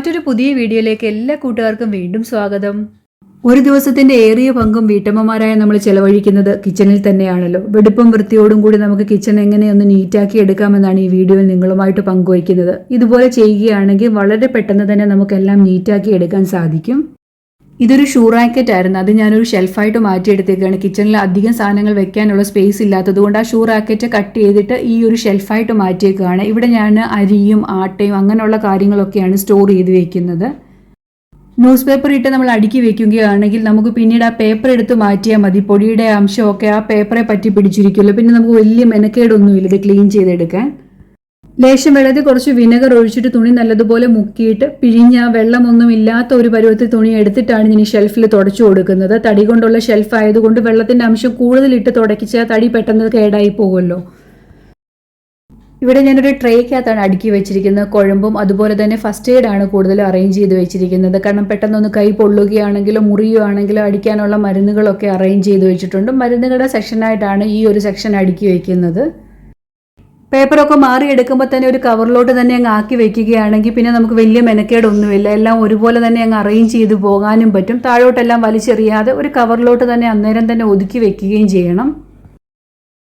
മറ്റൊരു പുതിയ വീഡിയോയിലേക്ക് എല്ലാ കൂട്ടുകാർക്കും വീണ്ടും സ്വാഗതം. ഒരു ദിവസത്തിന്റെ ഏറിയ പങ്കും വീട്ടമ്മമാരായ നമ്മൾ ചെലവഴിക്കുന്നത് കിച്ചണിൽ തന്നെയാണല്ലോ. വെടുപ്പും വൃത്തിയോടും കൂടി നമുക്ക് കിച്ചൺ എങ്ങനെയൊന്ന് നീറ്റാക്കി എടുക്കാമെന്നാണ് ഈ വീഡിയോയിൽ നിങ്ങളുമായിട്ട് പങ്കുവയ്ക്കുന്നത്. ഇതുപോലെ ചെയ്യുകയാണെങ്കിൽ വളരെ പെട്ടെന്ന് തന്നെ നമുക്കെല്ലാം നീറ്റാക്കി എടുക്കാൻ സാധിക്കും. ഇതൊരു ഷൂ റാക്കറ്റ് ആയിരുന്നു. അത് ഞാനൊരു ഷെൽഫായിട്ട് മാറ്റിയെടുത്തേക്കാണ്. കിച്ചണിൽ അധികം സാധനങ്ങൾ വെക്കാനുള്ള സ്പേസ് ഇല്ലാത്തതുകൊണ്ട് ആ ഷൂ റാക്കറ്റ് കട്ട് ചെയ്തിട്ട് ഈ ഒരു ഷെൽഫായിട്ട് മാറ്റിയേക്കുകയാണ് ഇവിടെ ഞാൻ അരിയും ആട്ടയും അങ്ങനെയുള്ള കാര്യങ്ങളൊക്കെയാണ് സ്റ്റോർ ചെയ്ത് വെക്കുന്നത്. ന്യൂസ് പേപ്പർ ഇട്ട് നമ്മൾ അടുക്കി വെക്കുകയാണെങ്കിൽ നമുക്ക് പിന്നീട് ആ പേപ്പർ എടുത്ത് മാറ്റിയാൽ മതി. പൊടിയുടെ അംശമൊക്കെ ആ പേപ്പറെ പറ്റി പിടിച്ചിരിക്കുമല്ലോ. പിന്നെ നമുക്ക് വലിയ മെനക്കേടൊന്നുമില്ല ഇത് ക്ലീൻ ചെയ്തെടുക്കാൻ. ലേശം വെള്ളത്തിൽ കുറച്ച് വിനെഗർ ഒഴിച്ചിട്ട് തുണി നല്ലതുപോലെ മുക്കിയിട്ട് പിഴിഞ്ഞ വെള്ളമൊന്നും ഇല്ലാത്ത ഒരു പരുവത്തിൽ തുണി എടുത്തിട്ടാണ് ഇനി ഷെൽഫിൽ തുടച്ചു കൊടുക്കുന്നത്. തടി കൊണ്ടുള്ള ഷെൽഫ് ആയതുകൊണ്ട് വെള്ളത്തിന്റെ അംശം കൂടുതലിട്ട് തുടക്കിച്ചാൽ തടി പെട്ടെന്ന് കേടായി പോകുമല്ലോ. ഇവിടെ ഞാനൊരു ട്രേക്കകത്താണ് അടുക്കി വെച്ചിരിക്കുന്നത്. കുഴമ്പും അതുപോലെ തന്നെ ഫസ്റ്റ് എയ്ഡ് ആണ് കൂടുതൽ അറേഞ്ച് ചെയ്ത് വെച്ചിരിക്കുന്നത്. കാരണം പെട്ടെന്നൊന്ന് കൈ പൊള്ളുകയാണെങ്കിലോ മുറിയുകയാണെങ്കിലോ അടിക്കാനുള്ള മരുന്നുകളൊക്കെ അറേഞ്ച് ചെയ്ത് വെച്ചിട്ടുണ്ട്. മരുന്നുകളുടെ സെക്ഷനായിട്ടാണ് ഈ ഒരു സെക്ഷൻ അടുക്കി വെക്കുന്നത്. പേപ്പറൊക്കെ മാറിയെടുക്കുമ്പോൾ തന്നെ ഒരു കവറിലോട്ട് തന്നെ അങ്ങ് ആക്കി വെക്കുകയാണെങ്കിൽ പിന്നെ നമുക്ക് വലിയ മെനക്കേടൊന്നുമില്ല. എല്ലാം ഒരുപോലെ തന്നെ അങ്ങ് അറേഞ്ച് ചെയ്ത് പോകാനും പറ്റും. താഴോട്ടെല്ലാം വലിച്ചെറിയാതെ ഒരു കവറിലോട്ട് തന്നെ അന്നേരം തന്നെ ഒതുക്കി വെക്കുകയും ചെയ്യണം.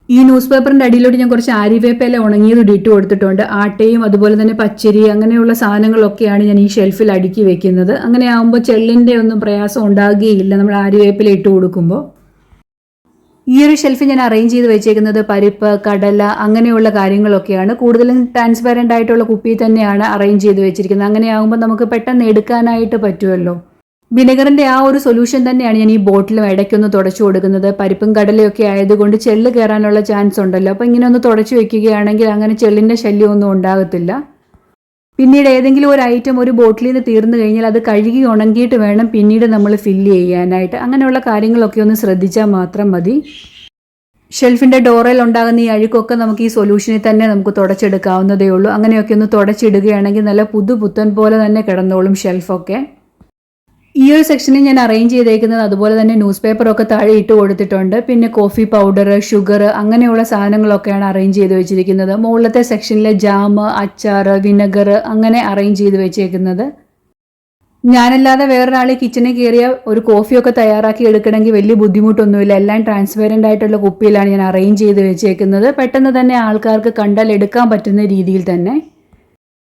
ഈ ന്യൂസ് പേപ്പറിന്റെ അടിയിലോട്ട് ഞാൻ കുറച്ച് ആര്യവേപ്പയില ഉണങ്ങിയത് ഇട്ട് കൊടുത്തിട്ടുണ്ട്. ആട്ടയും അതുപോലെ തന്നെ പച്ചരി അങ്ങനെയുള്ള സാധനങ്ങളൊക്കെയാണ് ഞാൻ ഈ ഷെൽഫിൽ അടുക്കി വെക്കുന്നത്. അങ്ങനെ ആകുമ്പോൾ ചെള്ളിന്റെ ഒന്നും പ്രയാസം ഉണ്ടാകുകയില്ല. നമ്മൾ ആര്യവേപ്പില ഇട്ട് കൊടുക്കുമ്പോൾ ഈ ഒരു ഷെൽഫ് ഞാൻ അറേഞ്ച് ചെയ്ത് വെച്ചേക്കുന്നത് പരിപ്പ് കടല അങ്ങനെയുള്ള കാര്യങ്ങളൊക്കെയാണ്. കൂടുതലും ട്രാൻസ്പെറന്റ് ആയിട്ടുള്ള കുപ്പി തന്നെയാണ് അറേഞ്ച് ചെയ്ത് വെച്ചിരിക്കുന്നത്. അങ്ങനെ ആകുമ്പോൾ നമുക്ക് പെട്ടെന്ന് എടുക്കാനായിട്ട് പറ്റുമല്ലോ. വിനെഗറിന്റെ ആ ഒരു സൊല്യൂഷൻ തന്നെയാണ് ഞാൻ ഈ ബോട്ടിലും ഇടയ്ക്കൊന്ന് തുടച്ചു കൊടുക്കുന്നത്. പരിപ്പും കടലയൊക്കെ ആയതുകൊണ്ട് ചെള്ള് കയറാനുള്ള ചാൻസ് ഉണ്ടല്ലോ. അപ്പോൾ ഇങ്ങനെ ഒന്ന് തുടച്ചു വെക്കുകയാണെങ്കിൽ അങ്ങനെ ചെള്ളിന്റെ ശല്യമൊന്നും ഉണ്ടാകത്തില്ല. പിന്നീട് ഏതെങ്കിലും ഒരു ഐറ്റം ഒരു ബോട്ടിലിൽ നിന്ന് തീർന്നു കഴിഞ്ഞാൽ അത് കഴുകി ഉണങ്ങിയിട്ട് വേണം പിന്നീട് നമ്മൾ ഫില്ല് ചെയ്യാനായിട്ട്. അങ്ങനെയുള്ള കാര്യങ്ങളൊക്കെ ഒന്ന് ശ്രദ്ധിച്ചാൽ മാത്രം മതി. ഷെൽഫിന്റെ ഡോറയിൽ ഉണ്ടാകുന്ന ഈ അഴുക്കൊക്കെ നമുക്ക് ഈ സൊല്യൂഷനിൽ തന്നെ നമുക്ക് തുടച്ചെടുക്കാവുന്നതേ ഉള്ളൂ. അങ്ങനെയൊക്കെ ഒന്ന് തുടച്ചിടുകയാണെങ്കിൽ നല്ല പുതുപുത്തൻ പോലെ തന്നെ കിടന്നോളും ഷെൽഫൊക്കെ. ഈ ഒരു സെക്ഷനിൽ ഞാൻ അറേഞ്ച് ചെയ്തേക്കുന്നത് അതുപോലെ തന്നെ ന്യൂസ് പേപ്പറൊക്കെ താഴെ ഇട്ട് കൊടുത്തിട്ടുണ്ട്. പിന്നെ കോഫി പൗഡർ ഷുഗർ അങ്ങനെയുള്ള സാധനങ്ങളൊക്കെയാണ് അറേഞ്ച് ചെയ്ത് വെച്ചിരിക്കുന്നത്. മുകളിലത്തെ സെക്ഷനിലെ ജാം അച്ചാർ വിനെഗർ അങ്ങനെ അറേഞ്ച് ചെയ്ത് വെച്ചേക്കുന്നത്. ഞാനല്ലാതെ വേറൊരാൾ കിച്ചണിൽ കയറിയ ഒരു കോഫിയൊക്കെ തയ്യാറാക്കി എടുക്കണമെങ്കിൽ വലിയ ബുദ്ധിമുട്ടൊന്നുമില്ല. എല്ലാം ട്രാൻസ്പെറന്റ് ആയിട്ടുള്ള കുപ്പിയിലാണ് ഞാൻ അറേഞ്ച് ചെയ്ത് വെച്ചേക്കുന്നത്. പെട്ടെന്ന് തന്നെ ആൾക്കാർക്ക് കണ്ടാൽ എടുക്കാൻ പറ്റുന്ന രീതിയിൽ തന്നെ.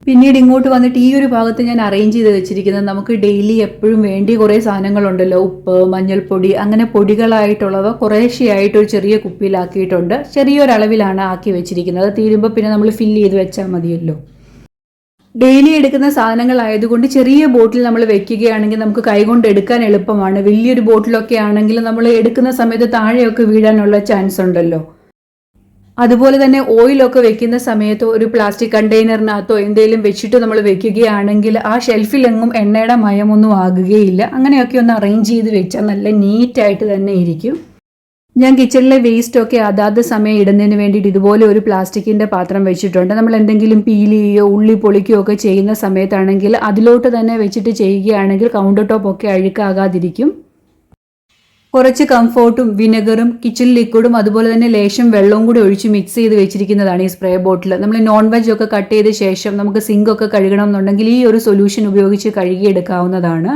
പിന്നീട് ഇങ്ങോട്ട് വന്നിട്ട് ഈ ഒരു ഭാഗത്ത് ഞാൻ അറേഞ്ച് ചെയ്ത് വെച്ചിരിക്കുന്നത് നമുക്ക് ഡെയിലി എപ്പോഴും വേണ്ടി കുറേ സാധനങ്ങളുണ്ടല്ലോ. ഉപ്പ് മഞ്ഞൾപ്പൊടി അങ്ങനെ പൊടികളായിട്ടുള്ളവ കുറേശ്ശെയായിട്ട് ഒരു ചെറിയ കുപ്പിയിലാക്കിയിട്ടുണ്ട്. ചെറിയൊരളവിലാണ് ആക്കി വെച്ചിരിക്കുന്നത്. തീരുമ്പോൾ പിന്നെ നമ്മൾ ഫില്ല് ചെയ്ത് വെച്ചാൽ മതിയല്ലോ. ഡെയിലി എടുക്കുന്ന സാധനങ്ങളായതുകൊണ്ട് ചെറിയ ബോട്ടിൽ നമ്മൾ വെക്കുകയാണെങ്കിൽ നമുക്ക് കൈകൊണ്ട് എടുക്കാൻ എളുപ്പമാണ്. വലിയൊരു ബോട്ടിലൊക്കെ ആണെങ്കിൽ നമ്മൾ എടുക്കുന്ന സമയത്ത് താഴെയൊക്കെ വീഴാനുള്ള ചാൻസ് ഉണ്ടല്ലോ. അതുപോലെ തന്നെ ഓയിലൊക്കെ വെക്കുന്ന സമയത്ത് ഒരു പ്ലാസ്റ്റിക് കണ്ടെയ്നറിനകത്തോ എന്തെങ്കിലും വെച്ചിട്ട് നമ്മൾ വെക്കുകയാണെങ്കിൽ ആ ഷെൽഫിലെങ്ങും എണ്ണയുടെ മയമൊന്നും ആകുകയില്ല. അങ്ങനെയൊക്കെ ഒന്ന് അറേഞ്ച് ചെയ്ത് വെച്ചാൽ നല്ല നീറ്റായിട്ട് തന്നെ ഇരിക്കും. ഞാൻ കിച്ചണിലെ വേസ്റ്റൊക്കെ അതാത് സമയം ഇടുന്നതിന് വേണ്ടിയിട്ട് ഇതുപോലെ ഒരു പ്ലാസ്റ്റിക്കിന്റെ പാത്രം വെച്ചിട്ടുണ്ട്. നമ്മൾ എന്തെങ്കിലും പീൽ ചെയ്യുകയോ ഉള്ളി പൊളിക്കുകയോ ഒക്കെ ചെയ്യുന്ന സമയത്താണെങ്കിൽ അതിലോട്ട് തന്നെ വെച്ചിട്ട് ചെയ്യുകയാണെങ്കിൽ കൗണ്ടർ ടോപ്പ് ഒക്കെ അഴുക്കാകാതിരിക്കും. കുറച്ച് കംഫോർട്ടും വിനെഗറും കിച്ചൺ ലിക്വിഡും അതുപോലെ തന്നെ ലേശം വെള്ളവും കൂടി ഒഴിച്ച് മിക്സ് ചെയ്ത് വെച്ചിരിക്കുന്നതാണ് ഈ സ്പ്രേ ബോട്ടിൽ നമ്മൾ നോൺ വെജ് ഒക്കെ കട്ട് ചെയ്ത ശേഷം നമുക്ക് സിങ്ക് ഒക്കെ കഴുകണം എന്നുണ്ടെങ്കിൽ ഈ ഒരു സൊല്യൂഷൻ ഉപയോഗിച്ച് കഴുകിയെടുക്കാവുന്നതാണ്.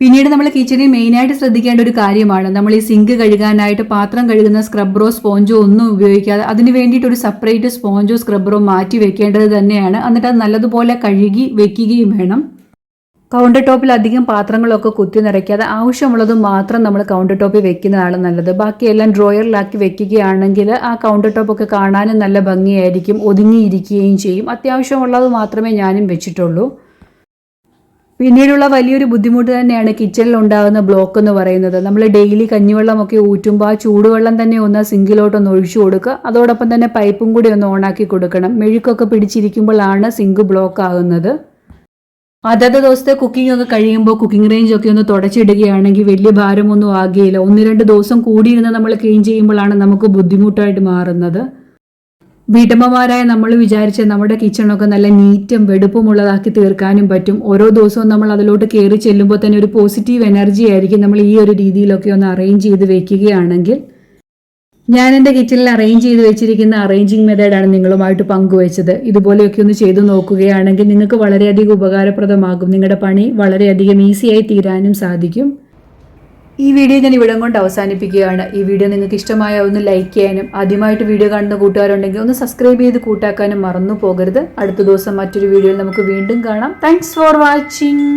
പിന്നീട് നമ്മൾ കിച്ചണിൽ മെയിനായിട്ട് ശ്രദ്ധിക്കേണ്ട ഒരു കാര്യമാണ്. നമ്മൾ ഈ സിങ്ക് കഴുകാനായിട്ട് പാത്രം കഴുകുന്ന സ്ക്രബ്ബറോ സ്പോഞ്ചോ ഒന്നും ഉപയോഗിക്കാതെ അതിന് വേണ്ടിയിട്ട് ഒരു സെപ്പറേറ്റ് സ്പോഞ്ചോ സ്ക്രബ്ബറോ മാറ്റി വെക്കേണ്ടത് തന്നെയാണ്. എന്നിട്ട് അത് നല്ലതുപോലെ കഴുകി വെക്കുകയും വേണം. കൗണ്ടർ ടോപ്പിൽ അധികം പാത്രങ്ങളൊക്കെ കുത്തി നിറയ്ക്കാതെ ആവശ്യമുള്ളത് മാത്രം നമ്മൾ കൗണ്ടർ ടോപ്പിൽ വെക്കുന്നതാണ് നല്ലത്. ബാക്കിയെല്ലാം ഡ്രോയറിലാക്കി വെക്കുകയാണെങ്കിൽ ആ കൗണ്ടർ ടോപ്പൊക്കെ കാണാനും നല്ല ഭംഗിയായിരിക്കും ഒതുങ്ങിയിരിക്കുകയും ചെയ്യും. അത്യാവശ്യമുള്ളത് മാത്രമേ ഞാനും വെച്ചിട്ടുള്ളൂ. പിന്നീടുള്ള വലിയൊരു ബുദ്ധിമുട്ട് തന്നെയാണ് കിച്ചണിൽ ഉണ്ടാകുന്ന ബ്ലോക്ക് എന്ന് പറയുന്നത്. നമ്മൾ ഡെയിലി കഞ്ഞിവെള്ളമൊക്കെ ഊറ്റുമ്പോൾ ആ ചൂടുവെള്ളം തന്നെ ഒന്ന് സിങ്കിലോട്ടൊന്ന് ഒഴിച്ചു കൊടുക്കുക. അതോടൊപ്പം തന്നെ പൈപ്പും കൂടി ഒന്ന് ഓണാക്കി കൊടുക്കണം. മെഴുക്കൊക്കെ പിടിച്ചിരിക്കുമ്പോഴാണ് സിങ്ക് ബ്ലോക്ക് ആകുന്നത്. അതത് ദിവസത്തെ കുക്കിംഗ് ഒക്കെ കഴിയുമ്പോൾ കുക്കിംഗ് റേഞ്ച് ഒക്കെ ഒന്ന് തുടച്ചിടുകയാണെങ്കിൽ വലിയ ഭാരമൊന്നും ആകുകയില്ല. ഒന്ന് രണ്ട് ദിവസം കൂടിയിരുന്ന് നമ്മൾ ക്ലീൻ ചെയ്യുമ്പോഴാണ് നമുക്ക് ബുദ്ധിമുട്ടായിട്ട് മാറുന്നത്. വീട്ടമ്മമാരായ നമ്മൾ വിചാരിച്ച നമ്മുടെ കിച്ചണൊക്കെ നല്ല നീറ്റും വെടുപ്പുമുള്ളതാക്കി തീർക്കാനും പറ്റും. ഓരോ ദിവസവും നമ്മൾ അതിലോട്ട് കയറി ചെല്ലുമ്പോൾ തന്നെ ഒരു പോസിറ്റീവ് എനർജി ആയിരിക്കും നമ്മൾ ഈ ഒരു രീതിയിലൊക്കെ ഒന്ന് അറേഞ്ച് ചെയ്ത് വെക്കുകയാണെങ്കിൽ. ഞാൻ എന്റെ കിച്ചണിൽ അറേഞ്ച് ചെയ്ത് വെച്ചിരിക്കുന്ന അറേഞ്ചിങ് മെത്തേഡാണ് നിങ്ങളുമായിട്ട് പങ്കുവച്ചത്. ഇതുപോലെയൊക്കെ ഒന്ന് ചെയ്തു നോക്കുകയാണെങ്കിൽ നിങ്ങൾക്ക് വളരെയധികം ഉപകാരപ്രദമാകും. നിങ്ങളുടെ പണി വളരെയധികം ഈസിയായി തീരാനും സാധിക്കും. ഈ വീഡിയോ ഞാൻ ഇവിടം കൊണ്ട് അവസാനിപ്പിക്കുകയാണ്. ഈ വീഡിയോ നിങ്ങൾക്ക് ഇഷ്ടമായ ഒന്ന് ലൈക്ക് ചെയ്യാനും ആദ്യമായിട്ട് വീഡിയോ കാണുന്ന കൂട്ടുകാരുണ്ടെങ്കിൽ ഒന്ന് സബ്സ്ക്രൈബ് ചെയ്ത് കൂട്ടാക്കാനും മറന്നു പോകരുത്. അടുത്ത ദിവസം മറ്റൊരു വീഡിയോയിൽ നമുക്ക് വീണ്ടും കാണാം. Thanks for watching